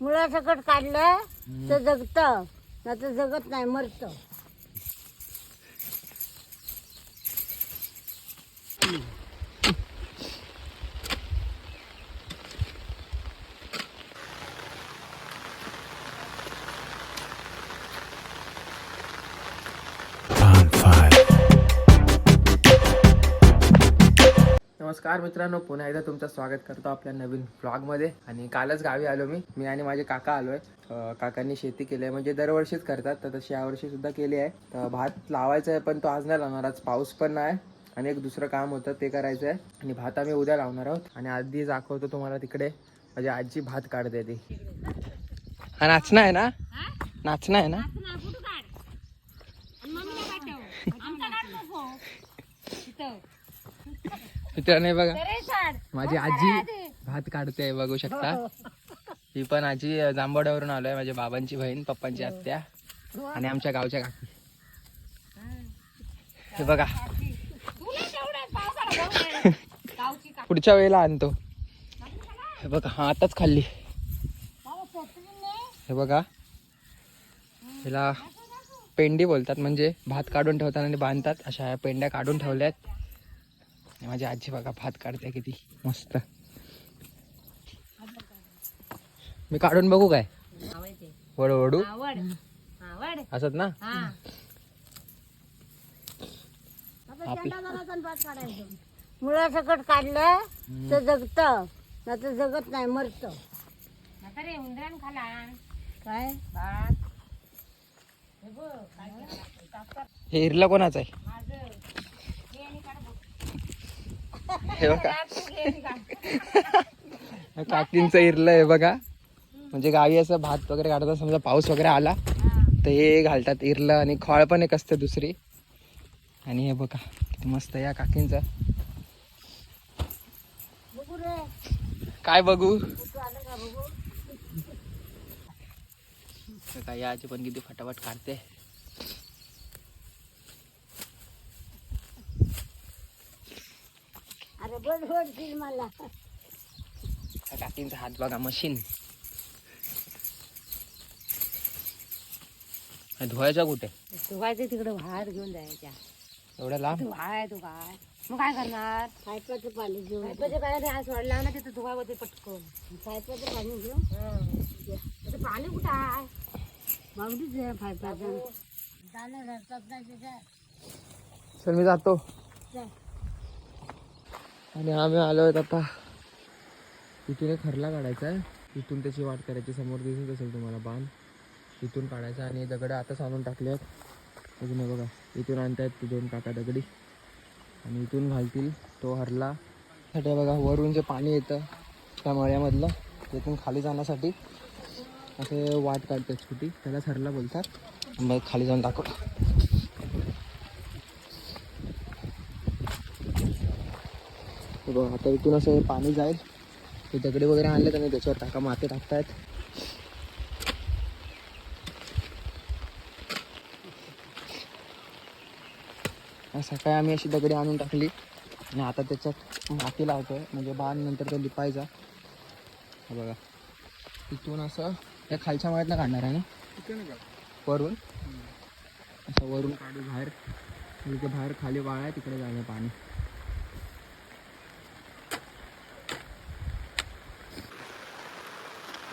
मुळा सकट काढलं तर जगत. नाही तर जगत नाही मरत. नमस्कार मित्रांनो पुन्हा एकदा तुमचं स्वागत करतो आपल्या नवीन व्लॉगमध्ये आणि कालच गावी आलो मी. मी आणि माझे काका आलोय. काकांनी शेती केली आहे. म्हणजे दरवर्षीच करतात. तर तशी यावर्षी सुद्धा केली आहे. तर भात लावायचा आहे पण तो आज नाही लावणार. आज पाऊस पण नाही आणि एक दुसरं काम होतं ते करायचं आहे. आणि भात आम्ही उद्या लावणार आहोत. आणि आधी दाखवतो तुम्हाला तिकडे. म्हणजे आजी भात काढते ती. हा नाचणं आहे ना? नाचणं आहे ना? मित्रांनो हे बघा. माझी आजी भात काढते बघू शकता. ही पण आजी जांभोड्यावरून आलोय माझ्या बाबांची बहीण पप्पांची आत्या आणि आमच्या गावच्या काकी. हे. बघा. पुढच्या वेळेला आणतो. हे बघा हा आताच खाल्ली. हे बघा. हिला पेंडी बोलतात म्हणजे भात काढून ठेवतात आणि बांधतात अशा पेंड्या काढून ठेवल्यात. आणि माझी आजी बघा भात काढते किती मस्त. मी काढून बघू काय? वडू वडू असत ना? हा. मुळा सकट काढलं तर जगत नाही तर जगत नाही मरत. काय? हे इरला कोणाचं आहे? हे बघा. काकींचं इरलं आहे बघा. म्हणजे गावी असं भात वगैरे काढतात समजा पाऊस वगैरे आला तर हे घालतात इरलं आणि खोळ पण एक असते दुसरी. आणि हे बघा किती मस्त आहे या काकींचं. काय बघू? तू आलं काय पण किती फटाफट काढते. मला. काकींचा हात बघा मशीन धुवायचा कुठे? ते तिकडे बाहेर घेऊन जायच्या. एवढ्या लांब? तू काय? मग काय करणार? पायपाचं पाणी घेऊन. पायपाचं पाणी आज सोडला ना तिथं धुवाय होते पटकन. पायपाचं पाणी घेऊन? पाणी कुठं आहे? मागडीच आहे पायपाचं त्याच्यात चल मी जातो. आणि आम्ही आलो आहेत आता. इथून एक खरला काढायचा आहे. इथून त्याची वाट करायची समोर दिसत असेल तुम्हाला बांध इथून काढायचा आणि दगड आताच आणून टाकले आहेत. अजून बघा इथून आणतायत ते दोन काका दगडी. आणि इथून घालतील तो हरला. साठी बघा वरून जे पाणी येतं त्या मळ्यामधलं तिथून खाली जाण्यासाठी. असे वाट काढतात छोटी त्याला हरला बोलतात. मग खाली जाऊन दाखव बघ आता इथून असं पाणी जाईल. ते दगडे वगैरे आणलेत आणि त्याच्यावर टाका माती टाकतायत. सकाळी आम्ही अशी दगडी आणून टाकली. आणि आता त्याच्यात माती लावतोय म्हणजे बाण नंतर तो लिपायचा. बघा. इथून असं त्या खालच्या माळ्यातनं काढणार आहे ना? वरून. असं वरून काढू बाहेर इथे बाहेर खाली वाळा आहे तिकडे जाणार पाणी.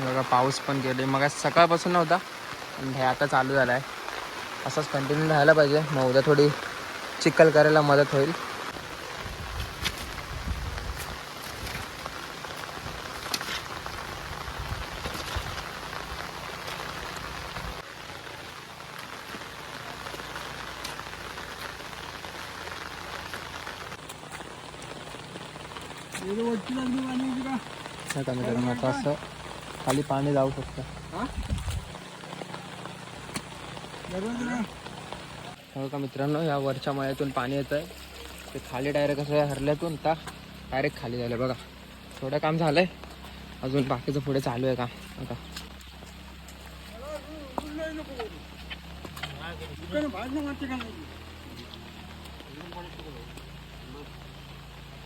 बघा पाऊस पण गेले. मग सकाळपासून नव्हता. पण हे आता चालू झाला आहे असंच कंटिन्यू राहायला पाहिजे. मग उद्या थोडी चिखल करायला मदत होईल. नका मित्रांनो आता असं खाली पाणी जाऊ शकतं. हो? का मित्रांनो या वरच्या मळ्यातून पाणी येत आहे ते खाली डायरेक्ट असं हरल्यातून आता डायरेक्ट खाली झालं बघा. थोडं काम झालंय. अजून बाकीचं पुढे चालू आहे काम. आता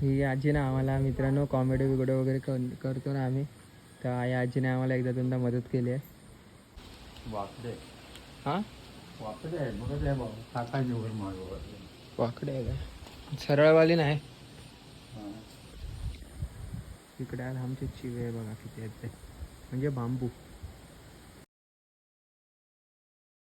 ही आजी ना आम्हाला मित्रांनो कॉमेडी बिगडे वगैरे कर- करतो ना आम्ही. तर या आजीने आम्हाला एकदा दोनदा मदत केली आहे. वाकडे. हां? वाकडे आहे बघत आहे वाकडे आहे का? सरळवाली नाही. इकडे आमचे चिवे बघा किती आहेत ते. म्हणजे बांबू.